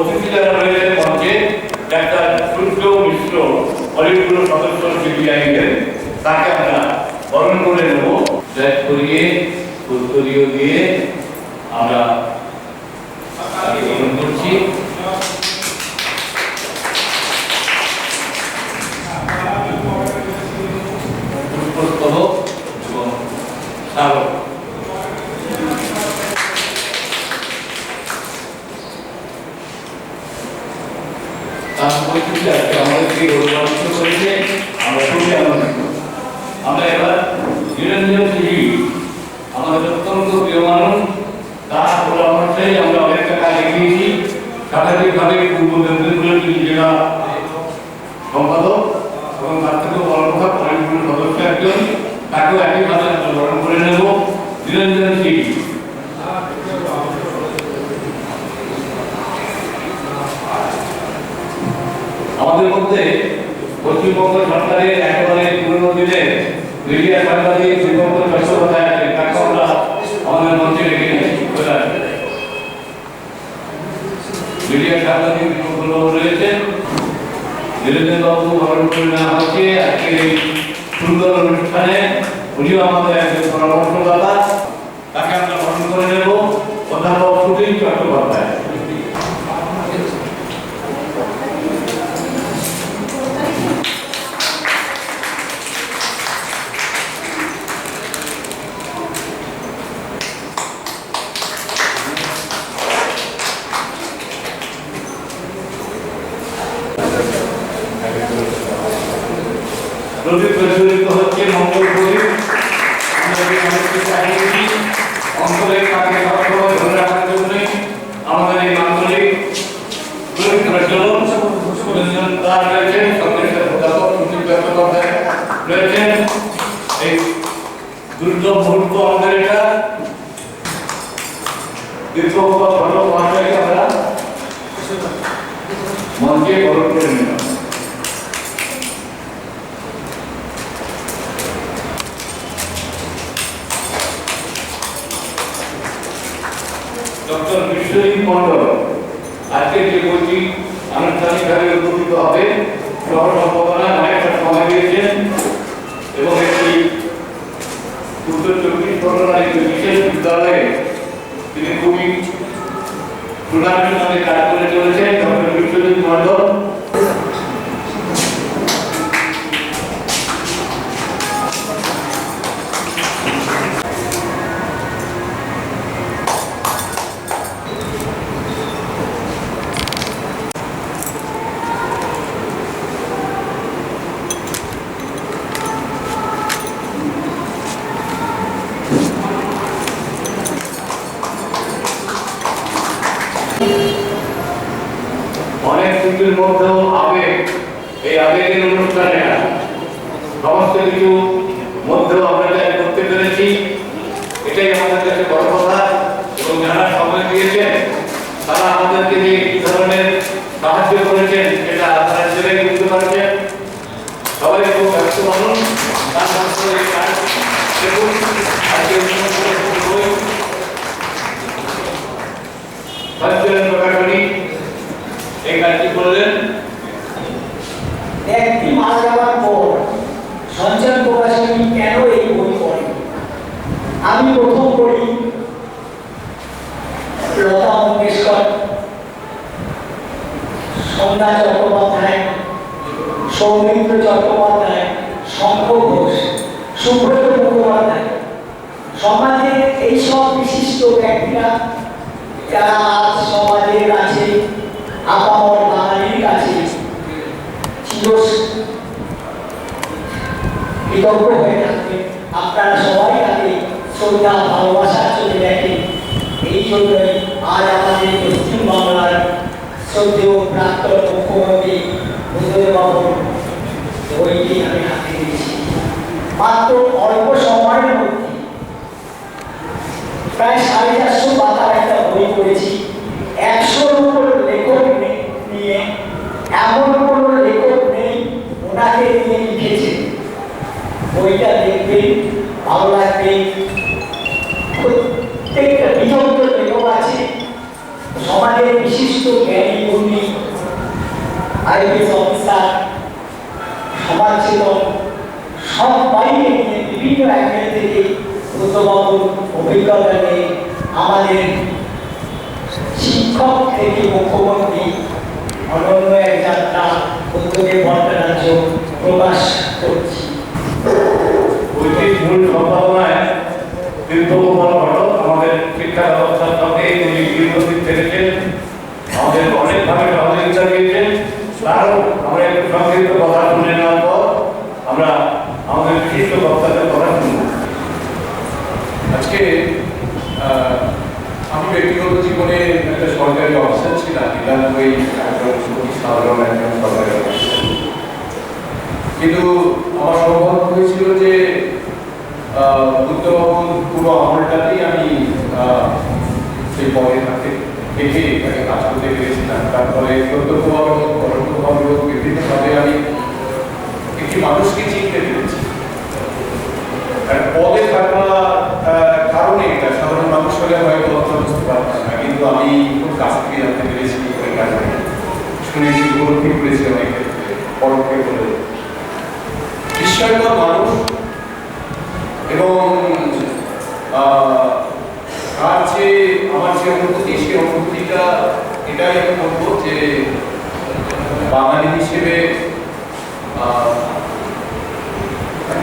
Otro সাংবাদিক বিপক্ষগুলো রয়েছেন। নিরঞ্জন বাবু বরণ করে নেওয়া হচ্ছে আজকের এই সুন্দর অনুষ্ঠানে উনিও আমাদের একজন পরামর্শদাতা। তাকে আমরা বরণ করে নেব। অধ্যাপক সুধীর চট্টোপাধ্যায়। প্রদীপ প্রজ্বলিত হচ্ছে, মঙ্গল প্রদীপ অঞ্চলের কাকে সবসময় ধরে রাখার জন্য, আমাদের এই আন্তরিক প্রজ্বলন সুরঞ্জন দাস রয়েছেন সঙ্গে সাথে অধ্যাপক সুনীল চট্টোপাধ্যায় রয়েছেন এই দুর্লভ মুহূর্ত আমাদের এটা দীর্ঘ ভালো মহাশয়কে আমরা মঞ্চে বরণ করে নিলাম ডক্টর বিশ্বজিৎ মন্ডল আজকে যে বইটি আনুষ্ঠানিকভাবে উদ্বোধিত হবে সহ সম্ভাবনা অনেকটা সময় দিয়েছেন এবং একটি উত্তর চব্বিশ পরগনার একটি বিশেষ বিদ্যালয়ে তিনি খুবই সুনামের সঙ্গে কাজ করে চলেছেন, ডক্টর বিশ্বজিৎ মন্ডল কিছুর মধ্যেও আবেগ এই আবেগের অনুষ্ঠানে সমস্ত কিছু মধ্যেও আমরা যা করতে পেরেছি এটাই আমাদের কাছে বড় কথা এবং যারা সময় দিয়েছেন তারা আমাদেরকে যে কি ধরনের সাহায্য করেছেন সেটা আপনারা নিজেরাই বুঝতে পারছেন সবাই খুব ব্যস্ত মানুষ তার মধ্যে এই কাজ দেখুন আজকে অনুষ্ঠানের বই সজ্জন প্রকাশনী এই কাজটি করলেন ব্যক্তি মারা যাওয়ার পর সঞ্চয় প্রকাশনী কেন এই বই পড়ে আমি প্রথম পড়ি লতা মঙ্গেশকর সন্ধ্যা চট্টোপাধ্যায় সৌমিত্র চট্টোপাধ্যায় শঙ্খ ঘোষ সুব্রত মুখোপাধ্যায় সমাজের এইসব বিশিষ্ট ব্যক্তিরা যারা আজ সমাজের কাছে আপামর বাঙালির কাছে চির কৃতজ্ঞ হয়ে থাকবে আপনারা সবাই তাকে শ্রদ্ধা ভালোবাসার চোখে দেখেন এই জন্যই আজ আমাদের পশ্চিম বাংলার শ্রদ্ধেয় প্রাক্তন মুখ্যমন্ত্রী বুদ্ধদেববাবু বইটি আমি হাতে দিয়েছি মাত্র অল্প সময়ের মধ্যে প্রায় সাড়ে চারশো পাতার একটা বই করেছি একশোর উপর লেখক নিয়ে এমন কোনো লেখক নেই ওনাকে নিয়ে লিখেছে। বইটা দেখবেন ভালো লাগবে। প্রত্যেকটা বিধন্ত লেখক আছে। সমাজের বিশিষ্ট জ্ঞানী গুণী আইপিএস অফিসার সমাজ চেতন বাইরে নিয়ে বিভিন্ন অ্যাঙ্গেল থেকে বুদ্ধবাবুর অভিজ্ঞতা নিয়ে আমাদের শিক্ষক থেকে মুখ্যমন্ত্রী অনন্য এক যাত্রা উদ্যোগে ভট্টাচার্য প্রকাশ করছি বইটির মূল সম্ভাবনায় দীর্ঘ ঘটক আমাদের শিক্ষা ব্যবস্থার সঙ্গে দীর্ঘদিন থেকেছেন আমাদের অনেকভাবে সহযোগিতা দিয়েছেন তারও আমরা একটু সংক্ষিপ্ত কথা শুনে নেওয়ার পর আমরা আমাদের বিশিষ্ট বক্তাদের কথা শুনব আজকে আহ, আমি ব্যক্তিগত জীবনে একটা সরকারি অফিসার নিরানব্বই একজন খুবই সাধারণ একজন সরকারি কিন্তু আমার সৌভাগ্য হয়েছিল যে বুদ্ধবাবুর পুরো আমলটাতেই আমি সেই পদে থাকতে থেকে তাকে কাজ করতে পেরেছিলাম। তারপরে প্রত্যক্ষভাবে হোক, পরোক্ষভাবে হোক, বিভিন্নভাবে আমি একটি মানুষকে চিনতে পেরেছি। আর পদে থাকা কারণে সাধারণ মানুষ হলে হয়তো অত বুঝতে পারতাম না, কিন্তু আমি খুব কাছ থেকে জানতে পেরেছি। কাজ। শুনেছি উপলব্ধি করেছি অনেক ক্ষেত্রে হলে বিস্ময়কর মানুষ এবং তার যে আমার যে অনুভূতি সেই অনুভূতিটা এটাই বলব যে বাঙালি হিসেবে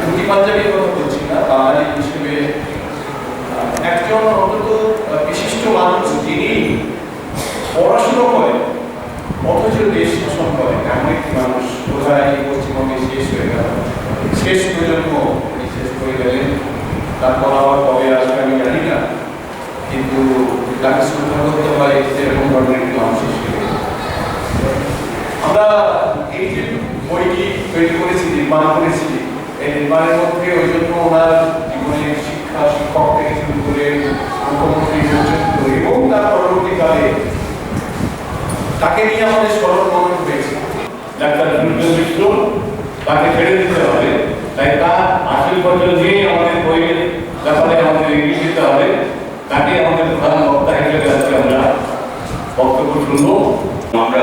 ধুতি পাঞ্জাবির কথা বলছি না বাঙালি হিসেবে একজন অন্তত বিশিষ্ট মানুষ যিনি পড়াশুনো করেন শাসন করেন এমন একটি মানুষ এই পশ্চিমবঙ্গে শেষ হয়ে গেল। শেষ প্রজন্ম শেষ করে গেলেন তারপর আবার কবে আসবে, আমি জানি না। কিন্তু তাকে শ্রদ্ধা করতে হয়, সেরকম ধরনের একটি মানুষ আমরা এই যে বইটি তৈরি করেছি, নির্মাণ করেছি, এই নির্মাণের মধ্যে ওই জন্য ওনার জীবনের শিক্ষা, শিক্ষক থেকে শুরু করে মুখ্যমন্ত্রী এবং তার পরবর্তীকালে তাকে নিয়ে আমাদের স্মরণ মনন হয়েছে। ডাক্তার সূর্য মিশ্র তাকে ছেড়ে দিতে হবে। তাই তার আশি বছর নিয়ে আমাদের বইয়ের ব্যাপারে আমাদের এগিয়ে দিতে হবে। তাকে আমাদের প্রধান বক্তা হিসেবে আজকে আমরা বক্তব্য শুনব। আমরা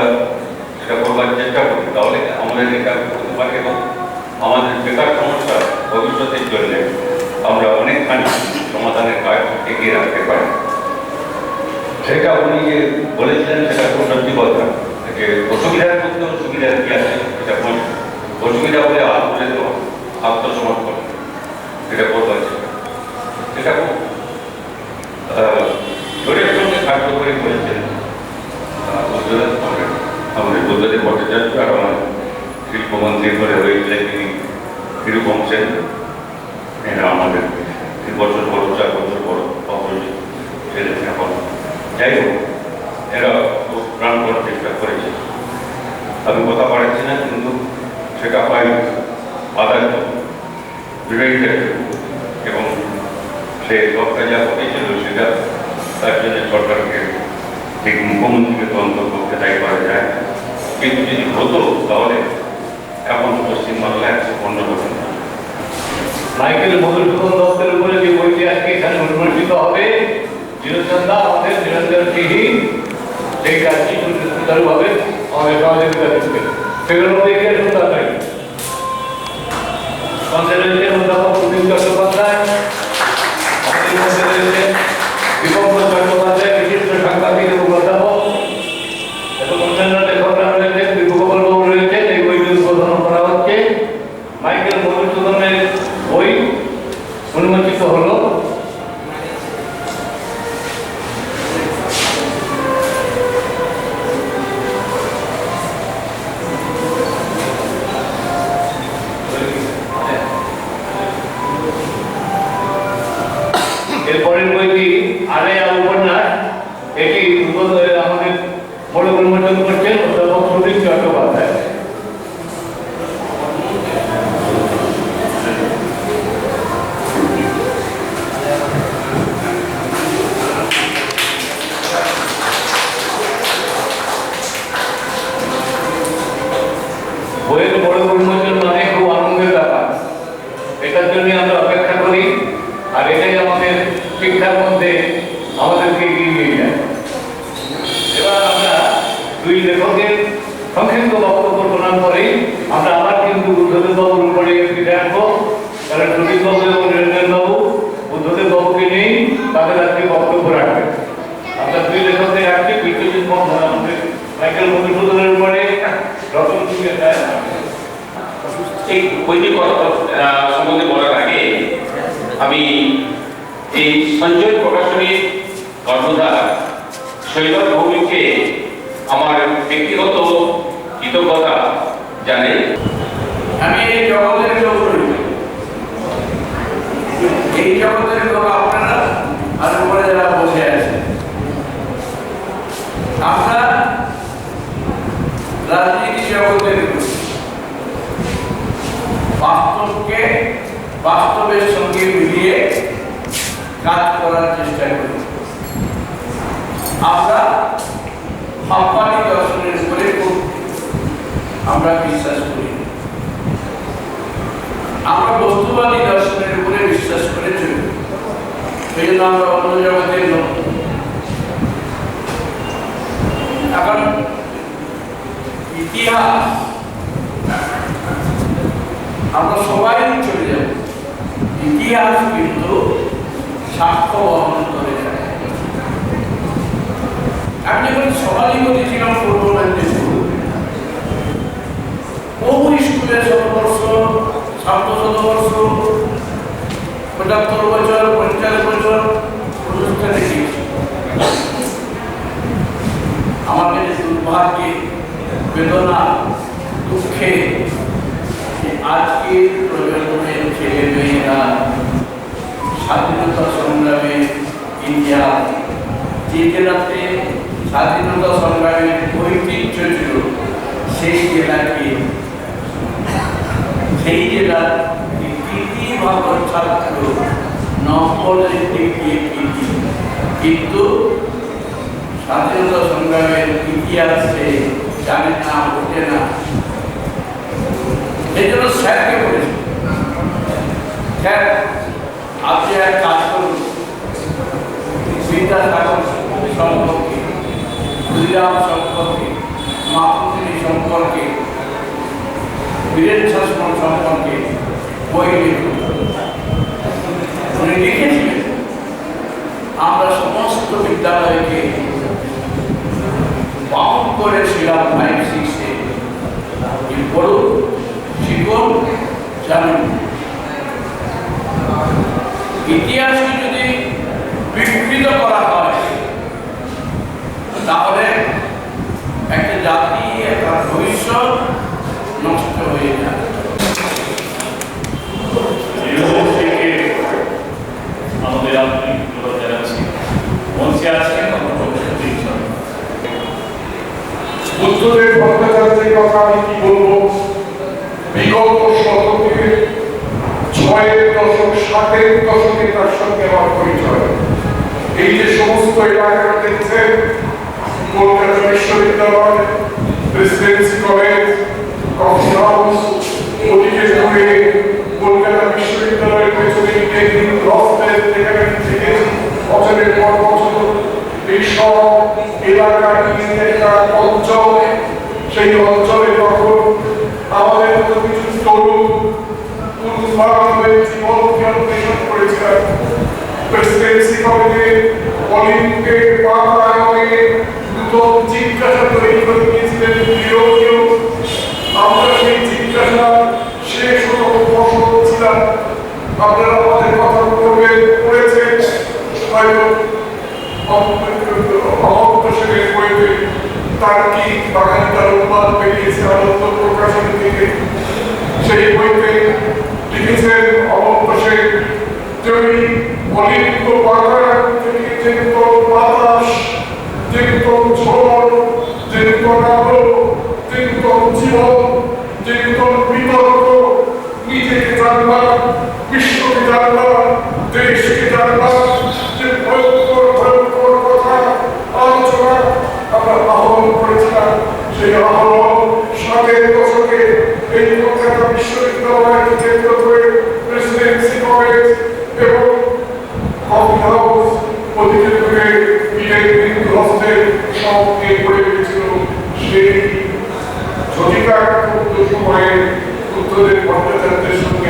সেটা করবার চেষ্টা করি তাহলে আমাদের এটা করতে পারি এবং আমাদের বেকার সমস্যা ভবিষ্যতের জন্য আমরা অনেকখানি সমাধানের কাজ এগিয়ে রাখতে পারি। সেটা উনি যে বলেছিলেন, সেটা খুব সত্যি কথা। যে অসুবিধার মধ্যে সুবিধা কি আছে, সেটা বলি অসুবিধা হলে হাত তুলে দেওয়া আত্মসমর্পণ। এটা করবার সেটা খুব জোরের সঙ্গে কার্যকরী করেছেন বুদ্ধদেব আমাদের আমাদের বুদ্ধদেব ভট্টাচার্য আর আমার শিল্পমন্ত্রী করে হয়েছিলেন তিনি এরকম সেন এরা আমাদের তিন বছর বড় চার বছর বড় অপরিচিত ছিলেন এখন যাই হোক এরা খুব প্রাণপণ চেষ্টা করেছে। আমি কথা পারছি না, কিন্তু সেটা হয় আদায় বিরোধিতা এবং সে সরকার যা ঘটেছিল, সেটা তার জন্য সরকারকে ঠিক মুখ্যমন্ত্রীকে তদন্ত করতে দায়ী করা যায়। কিন্তু যদি হতো, তাহলে এখন পশ্চিমবাংলা একশো পনেরো বছর মাইকেল মধুসূদন দত্তের উপরে যে বইটি আজকে এখানে উন্মোচিত হবে ನಿರಸಂಧಾನವನ್ನೇ ನಿರಂತರಕ್ಕೆ ಬೇಕಾಗಿ ತರುವಾಗ ಅವರಿಗೆ ಕಾಲೇಜಿಗೆ ತೆಗೆದುಕೊಂಡು ಬೇಕೇ ಸುತ್ತಾಗಿ ಕಾನ್ಸೆಂಟ್ರೇಷನ್ ಅಂತ বইয়ের বড় উন্মোচন মানে খুব আনন্দের ব্যাপার। এটার জন্য আমরা অপেক্ষা করি, আর এটাই আমাদের শিক্ষার মধ্যে আমাদেরকে এগিয়ে নিয়ে যায়। এবার আমরা দুই লেখকের সংক্ষিপ্ত বক্তব্য প্রদান করেই আমরা আবার কিন্তু বুদ্ধদেববাবুর উপরে ফিরে আসব। কারণ সুদীপবাবু এবং নীরেন্দ্রবাবু বুদ্ধদেববাবুকে নিয়েই তাদের আজকে বক্তব্য রাখবে আমরা দুই লেখকদের রাখছি বিদ্যুৎ মাইকেল মধুসূদনের আহ, সম্বন্ধে বলার আগে আমি এই সঞ্জয় প্রকাশনীর কর্মধার শৈলর ভৌমিককে আমার ব্যক্তিগত কৃতজ্ঞতা জানাই আমি এই জগতের লোক। এই জগতের লোক আপনারা আর উপরে যারা বসে আছে আমরা রাজনীতি জগতের লোক। বাস্তবকে, বাস্তবের সঙ্গে মিলিয়ে কাজ করার চেষ্টা করি। আমরা সম্পাদী দর্শনের উপরে আমরা বিশ্বাস করি। আমরা বস্তুবাদী দর্শনের উপরে বিশ্বাস করে চলি। সেই জন্য আমরা অন্য জগতের এখন ইতিহাস আমরা সবাই চলে যাব। ইতিহাস কিন্তু সাক্ষ্য বহন করে বলেছিলাম বহু স্কুলের শতবর্ষ শতবর্ষ পঁচাত্তর বছর, পঞ্চাশ বছর অনুষ্ঠানে আমাদের দুর্ভাগ্যে, বেদনা, দুঃখে আজকের প্রজন্মের ছেলে মেয়েরা স্বাধীনতা সংগ্রামের ইতিহাস যে জেলাতে স্বাধীনতা সংগ্রামের ঐতিহ্য ছিল সেই জেলাকে। সেই জেলার কৃতি ভাবর ছাত্র নম্বরের দিক কিন্তু স্বাধীনতা সংগ্রামের ইতিহাসে জানে না বোঝে না। এই জন্য স্যারকে বলেছি? স্যার, আপনি এক কাজ করুন। বিদ্যাসাগর সম্পর্কে ক্ষুদিরাম সম্পর্কে মাহমুদিনী সম্পর্কে বীরেন সম্পর্কে বই লিখুন। উনি লিখেছিলেন, আমরা সমস্ত বিদ্যালয়কে বাহন করেছিলাম ফাইভ সিক্সে পড়ুন। জানুন। ইতিহাসকে যদি বিকৃত করা হয় তাহলে একটা জাতি একটা ভবিষ্যৎ নষ্ট হয়ে যায় আমাদের ধন্যবাদ জানাচ্ছি মঞ্চে আছেন বুদ্ধদেব ভট্টাচার্যের কথা আমি কি বলব? বিগত ছয়ের দশক ষাটের দশকে তার সঙ্গে আমার পরিচয়। এই যে সমস্ত এলাকাটা দেখছেন, কলকাতা বিশ্ববিদ্যালয়, প্রেসিডেন্সি কলেজ হাউস ওদিকে ধরে কলকাতা বিশ্ববিদ্যালয়ের পেছনে ইন্ডিয়ান হসপিটাল যেখানে থেকে বছরের পর বছর এই সব এলাকার একটা অঞ্চল, সেই অঞ্চলে তখন আমাদের কিছু তরুণ তরুণ জীবনকে অন্বেষণ করেছিলাম প্রেসিডেন্সি কলেজে অলিম্পিকের পাতায় নতুন জিজ্ঞাসা তৈরি করে দিয়েছিলেন বিরোধীয় আমরা সেই জিজ্ঞাসা শেষ হতো ফসল ছিলাম আপনারা আমাদের কথা করবেন করেছেন হয়তো সেনের বইতে তার কি বাগান তার উন্মাদ বেরিয়েছে আনন্দ প্রকাশন থেকে সেই বইতে লিখেছেন অমর্ত্য সেন যে ওই অলিপ্ত বাগান থেকে যেহেতু বাতাস যেহেতু ঝড় যেহেতু আলো যেহেতু জীবন যেহেতু বিতর্ক নিজেকে জানবার, বিশ্বকে জানবার, দেশকে জানবার যে ভয়ঙ্কর ভয়ঙ্কর কথা আলোচনা আমরা আহ্বান করেছিলাম। সেই আহ্বান ষাটের দশকে এই কলকাতা বিশ্ববিদ্যালয়কে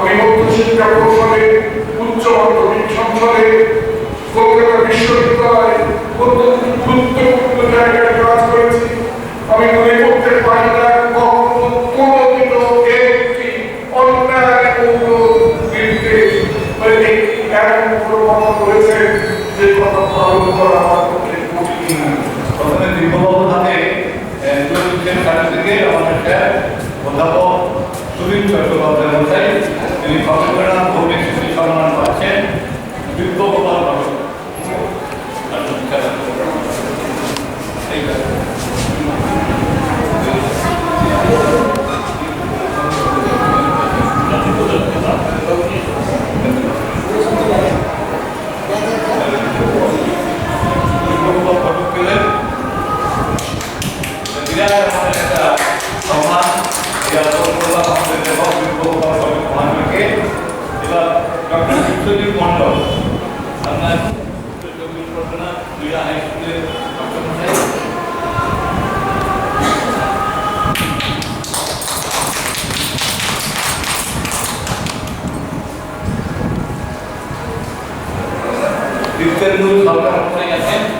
আমি মধ্যশিক্ষা পরিষদে উচ্চ মাধ্যমিক সংসদে, কলকাতা বিশ্ববিদ্যালয়ে অত্যন্ত গুরুত্বপূর্ণ জায়গায় কাজ করেছি। আমি মনে করতে পারি না আমাদের অধ্যাপক সুনীল চট্টোপাধ্যায় মশাই তিনি সংবিধান ভৌতিক শিশু সম্মান পাচ্ছেন বিপ্লবপাল বাবু ঠিক আছে বিপ্লবপাল ফটক পেলেন বিরাট আমাদের একটা সম্মান এটা করলাম আমাদের লেখক বিপ্লবপাল ফটক মহানবীকে এবার ডক্টর বিশ্বজিৎ মণ্ডল আপনার চব্বিশ পরগনা ক্রীড়া হাই স্কুলের ডক্টর মশাই দীপ্তেন্দু সরকার মশাই আছেন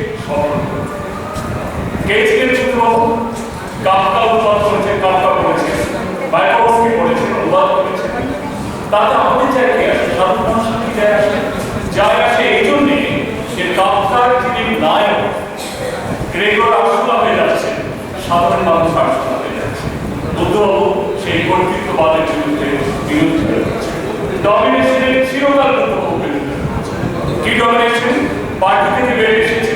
সফল কে ছিলেন বুদ্ধবাবু কাফকা অনুবাদ করেছেন কাফকা করেছেন মায়াকবস্কি পড়েছেন অনুবাদ করেছেন তাতে আমাদের জায়গায় আসে? সাধারণ মানুষের কি যায় আসে? যায় এই জন্যে যে কাফকার যিনি নায়ক, গ্রেগর আশুলা হয়ে যাচ্ছে সাধারণ মানুষ আশুলা হয়ে যাচ্ছে। বুদ্ধবাবু সেই কর্তৃত্ববাদের বিরুদ্ধে বিরুদ্ধে ডমিনেশনের চিরকাল বুদ্ধবাবু বিরুদ্ধে। কি ডমিনেশন পার্টি থেকে বেরিয়ে এসেছে।